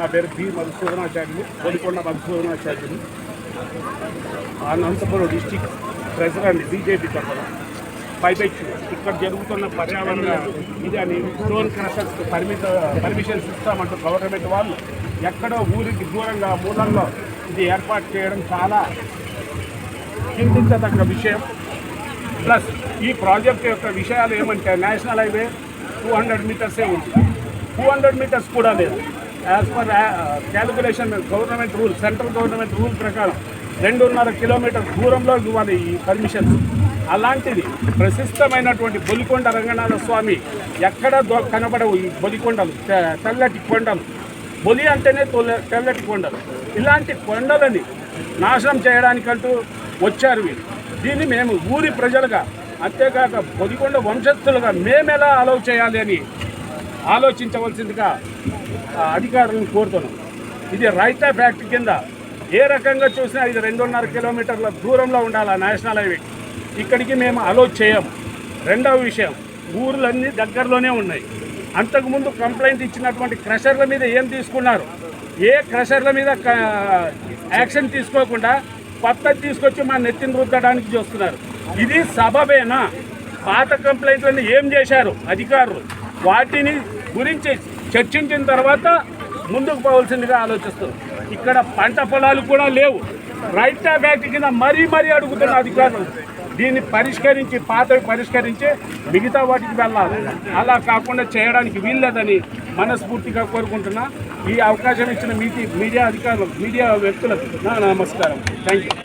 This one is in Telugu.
నా పేరు P Madhusudanacharyulu Kodikonda Madhusudanacharyulu. Anantapuram district president BJP తరఫున పైపెచ్చు. ఇక్కడ జరుగుతున్న పర్యావరణ ఇది అని స్టోన్ క్రషర్స్ పరిమిత పర్మిషన్స్ ఇస్తామంటూ గవర్నమెంట్ వాళ్ళు ఎక్కడో ఊరికి దూరంగా మూలంలో ఇది ఏర్పాటు చేయడం చాలా చింతించదగ్గ విషయం. ప్లస్ ఈ ప్రాజెక్ట్ యొక్క విషయాలు ఏమంటే నేషనల్ హైవే టూ హండ్రెడ్ మీటర్సే ఉంది. టూ హండ్రెడ్ మీటర్స్ కూడా లేదు. As per calculation government rule central government rule ప్రకారం రెండున్నర కిలోమీటర్ దూరంలో ఇవ్వాలి ఈ పర్మిషన్స్ అలాంటిది ప్రశస్తమైనటువంటి బొలికొండ రంగనాథ స్వామి ఎక్కడ కనబడవు ఈ బొలికొండలు తెల్లటి కొండలు. బొలి అంటేనే తొల- తెల్లటి కొండలు. ఇలాంటి కొండలని నాశనం చేయడానికంటూ వచ్చారు వీళ్ళు. దీన్ని మేము ఊరి ప్రజలుగా అంతేకాక బొలికొండ వంశస్థులుగా మేమెలా అలౌ చేయాలి అని ఆలోచించవలసిందిగా అధికారులను కోరుతున్నాం. ఇది రైతా ఫ్యాక్టరీ కింద ఏ రకంగా చూసినా ఇది రెండున్నర కిలోమీటర్ల దూరంలో ఉండాలి నేషనల్ హైవే. ఇక్కడికి మేము అలో చేయము రెండవ విషయం ఊర్లన్నీ దగ్గరలోనే ఉన్నాయి. అంతకుముందు కంప్లైంట్ ఇచ్చినటువంటి క్రషర్ల మీద ఏం తీసుకున్నారు? ఏ క్రషర్ల మీద యాక్షన్ తీసుకోకుండా కొత్తది తీసుకొచ్చి మా నెత్తిని రుద్దడానికి చూస్తున్నారు. ఇది సబబేనా? పాత కంప్లైంట్లను ఏం చేశారు? అధికారులు వాటిని గురించి చర్చించిన తర్వాత ముందుకు పోవాల్సిందిగా ఆలోచిస్తారు ఇక్కడ పంట పొలాలు కూడా లేవు. రైట్ ఆఫ్ యాక్ట్ కింద మరీ మరీ అడుగుతున్న అధికారులు దీన్ని పరిష్కరించి పాతవి పరిష్కరించి మిగతా వాటికి వెళ్ళాలి. అలా కాకుండా చేయడానికి వీల్లేదని మనస్ఫూర్తిగా కోరుకుంటున్నా. ఈ అవకాశం ఇచ్చిన మీటి మీడియా అధికారులు మీడియా వ్యక్తులకు నా నమస్కారం. Thank you